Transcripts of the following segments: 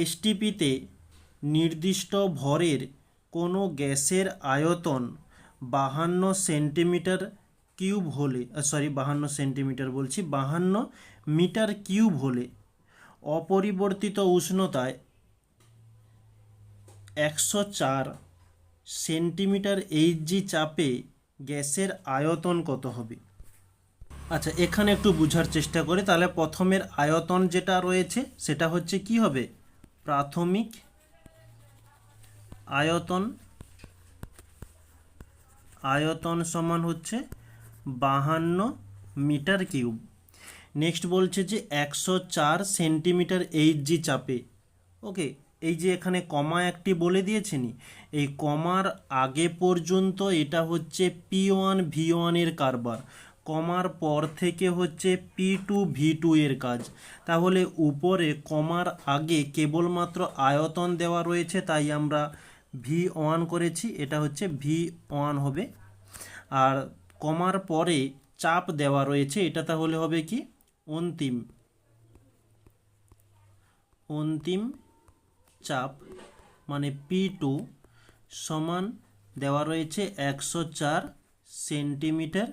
এসটিপিতে নির্দিষ্ট ভরের কোনো গ্যাসের আয়তন বাহান্ন সেন্টিমিটার কিউব হলে সরি বাহান্ন সেন্টিমিটার বলছি, বাহান্ন মিটার কিউব হলে অপরিবর্তিত উষ্ণতায় একশো চার সেন্টিমিটার এইচজি চাপে গ্যাসের আয়তন কত হবে? আচ্ছা এখানে একটু বোঝার চেষ্টা করি। তাহলে প্রথমের আয়তন যেটা রয়েছে, সেটা হচ্ছে কি হবে? প্রাথমিক আয়তন আয়তন সমান হচ্ছে বাহান্ন মিটার কিউব। নেক্সট বলছে যে একশো চার সেন্টিমিটার এইচজি চাপে। ওকে, এই যে এখানে কমা একটি বলে দিয়েছেনি এই কমার আগে পর্যন্ত এটা হচ্ছে পি ওয়ান ভি ওয়ানের কারবার। কমার পর থেকে হচ্ছে পি টু ভি টু এর কাজ। তাহলে উপরে কমার আগে কেবলমাত্র আয়তন দেওয়া রয়েছে, তাই আমরা ভি ওয়ান করেছি, এটা হচ্ছে ভি ওয়ান হবে। আর কমার পরে চাপ দেওয়া রয়েছে, এটা তাহলে হবে কি? অন্তিম। অন্তিম চাপ মানে পি টু সমান দেওয়া রয়েছে একশো চার সেন্টিমিটার।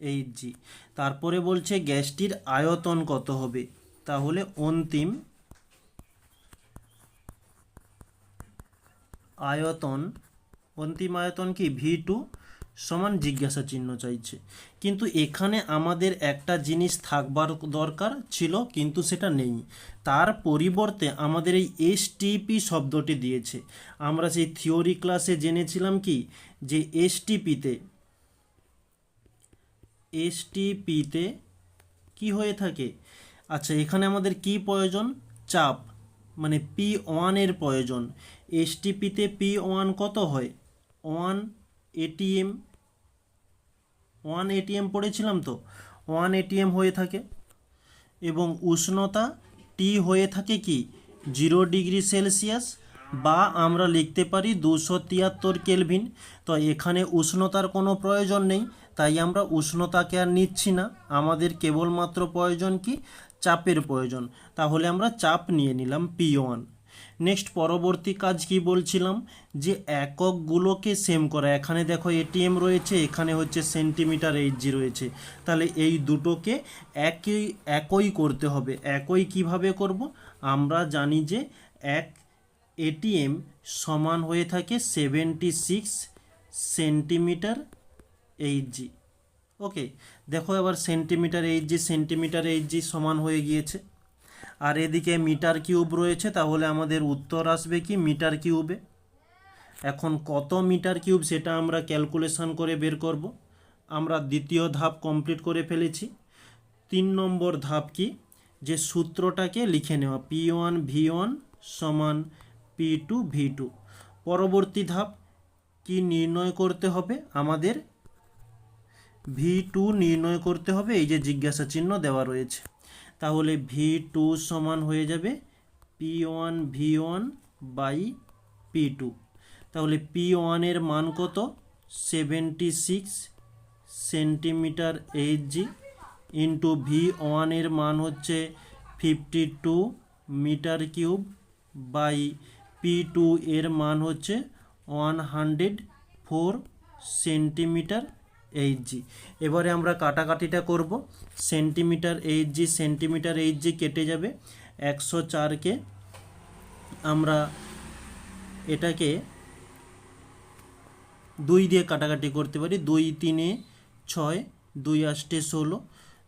এইচজি তারপরে বলছে গ্যাসটির আয়তন কত হবে? তাহলে অন্তিম আয়তন অন্তিম আয়তন কি? ভি টু সমান জিজ্ঞাসা চিহ্ন চাইছে। কিন্তু এখানে আমাদের একটা জিনিস থাকবার দরকার ছিল, কিন্তু সেটা নেই। তার পরিবর্তে আমাদের এই এসটিপি শব্দটি দিয়েছে। আমরা সেই থিওরি ক্লাসে জেনেছিলাম কি? যে এসটিপিতে এসটিপিতে কি হয়ে থাকে? আচ্ছা এখানে আমাদের কি প্রয়োজন? চাপ মানে পি ওয়ানের প্রয়োজন। এসটিপিতে পি ওয়ান কত হয়? ওয়ান এটিএম ওয়ান এটিএম পড়েছিলাম তো? ওয়ান এটিএম হয়ে থাকে। এবং উষ্ণতা টি হয়ে থাকে কি? জিরো ডিগ্রি সেলসিয়াস বা আমরা লিখতে পারি দুশো তিয়াত্তর কেলভিন তো এখানে উষ্ণতার কোনো প্রয়োজন নেই। তাই আমরা উষ্ণতাকে আর নিচ্ছি না। আমাদের কেবলমাত্র প্রয়োজন কি? চাপের প্রয়োজন। তাহলে আমরা চাপ নিয়ে নিলাম পি ওয়ান নেক্সট পরবর্তী কাজ কি বলছিলাম? যে এককগুলোকে সেম করা। এখানে দেখো এটিএম রয়েছে, এখানে হচ্ছে সেন্টিমিটার এইচজি রয়েছে। তাহলে এই দুটোকে একই একই করতে হবে। একই কীভাবে করব? আমরা জানি যে এক এটিএম সমান হয়ে থাকে seventy six centimetre Hg okay দেখো এবার সেন্টিমিটার এইচজি সেন্টিমিটার এইচজি সমান হয়ে গিয়েছে। আর এদিকে মিটার কিউব রয়েছে, তাহলে আমাদের উত্তর আসবে কি? মিটার কিউবে এখন কত মিটার কিউব সেটা আমরা ক্যালকুলেশন করে বের করব। আমরা দ্বিতীয় ধাপ কমপ্লিট করে ফেলেছি। তিন নম্বর ধাপ কি? যে সূত্রটাকে লিখে নেওয়া পি ওয়ান ভি ওয়ান সমান পি টু ভি টু পরবর্তী ধাপ, কি নির্ণয় করতে হবে? আমাদের ভি টু নির্ণয় করতে হবে, এই যে জিজ্ঞাসা চিহ্ন দেওয়া রয়েছে। তাহলে ভি টু সমান হয়ে যাবে P one V one by P two তাহলে পি ওয়ানের মান কত? Seventy six centimetre H G into V ওয়ানের মান হচ্ছে fifty two metre cube by P two এর মান হচ্ছে one hundred four centimetre Hg এবারে আমরা কাটাকাটিটা করব। সেন্টিমিটার এইচজি সেন্টিমিটার এইচজি কেটে যাবে। একশো চারকে আমরা এটাকে দুই দিয়ে কাটাকাটি করতে পারি। দুই তিনে ছয়, দুই আষ্টে ষোলো,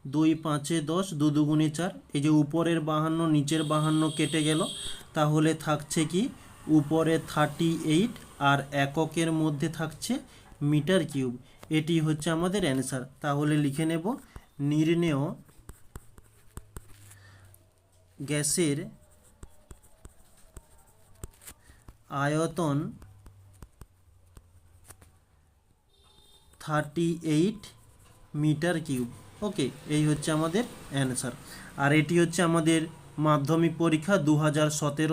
দুই পাঁচে দশ, দু দুগুণে চার। এই যে উপরের বাহান্ন, নিচের বাহান্ন কেটে গেল। তাহলে থাকছে কি? উপরে থার্টি এইট আর এককের মধ্যে থাকছে মিটার কিউব। এটি হচ্ছে আমাদের অ্যান্সার তাহলে লিখে নেব, নির্ণেয় গ্যাসের আয়তন thirty eight metre cube okay এই হচ্ছে আমাদের অ্যান্সার আর এটি হচ্ছে আমাদের মাধ্যমিক পরীক্ষা দু হাজার সতেরো